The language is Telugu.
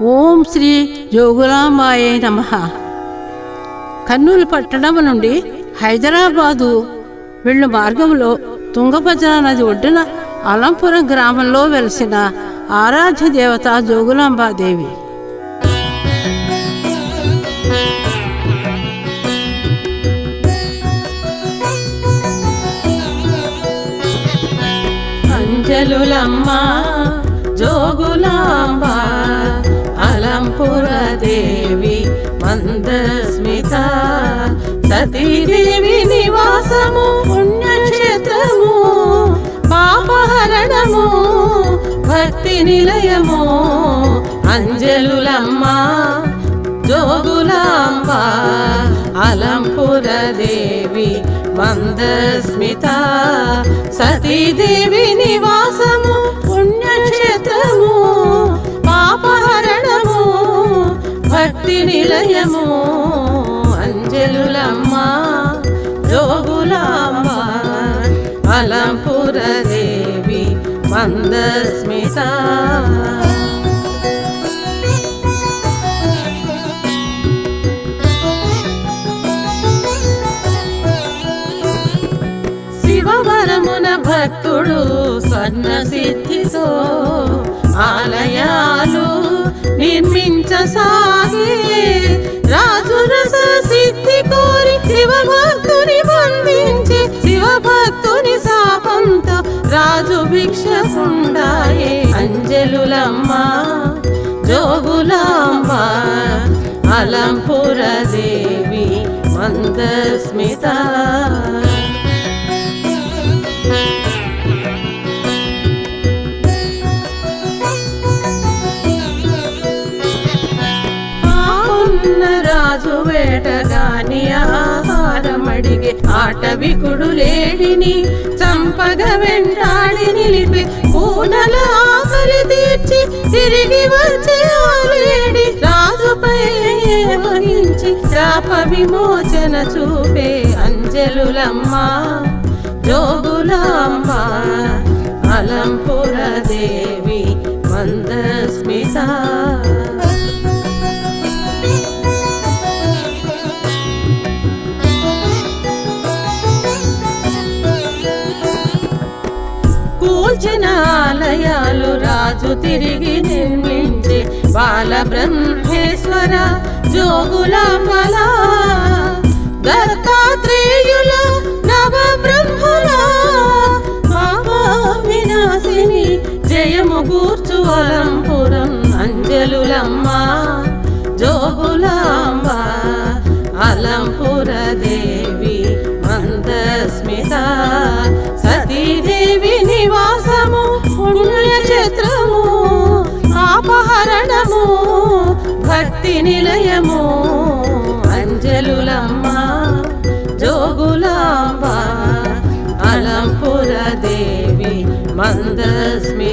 ఓం శ్రీ జోగులాంబాయే నమ. కర్నూలు పట్టణం నుండి హైదరాబాదు వెళ్ళు మార్గంలో తుంగభద్ర నది ఒడ్డున అలంపురం గ్రామంలో వెలిసిన ఆరాధ్య దేవత జోగులాంబాదేవి. అంజలులమ్మ జోగులాంబ సతీదేవి నివాసము పుణ్యక్షేత్రము పాపహరణము భక్తి నిలయము అంజలులమ్మ జోగులాంబ అలంపుర దేవి మందస్మిత సతీదేవి నివాసము పుణ్యక్షేత్రము పాపహరణము భక్తి నిలయము. అంజలులమ్మ జోగులాంబ అలంపుర దేవి మందస్మిత. శివవరమున భక్తుడు స్వర్ణ సిద్ధితో ఆలయాలు నిర్మించసాగే. జోగులాంబ అలంపుర దేవి మందస్మిత. ఆకున్న రాజు వేటగాని ఆహారమడిగే ఆటవికుడు లేడిని చంపగవే తిరిగి వచ్చే ఆ రాజుపై వహించి శాప విమోచన చూపే అంజలులమ్మ జోగులమ్మ అలంపుర దేవి. ఆలయాలు రాజు తిరిగి నిర్మించే బాల బ్రహ్మేశ్వర జోగులాంబల దత్తాత్రేయుల నవ బ్రహ్మల వినాశిని జయము గూర్చు అలంపురం అంజలులమ్మ జోగులాంబ అలం భక్తి నిలయము అంజలులమ్మ జోగులాంబ అలంపుర దేవి మందస్మి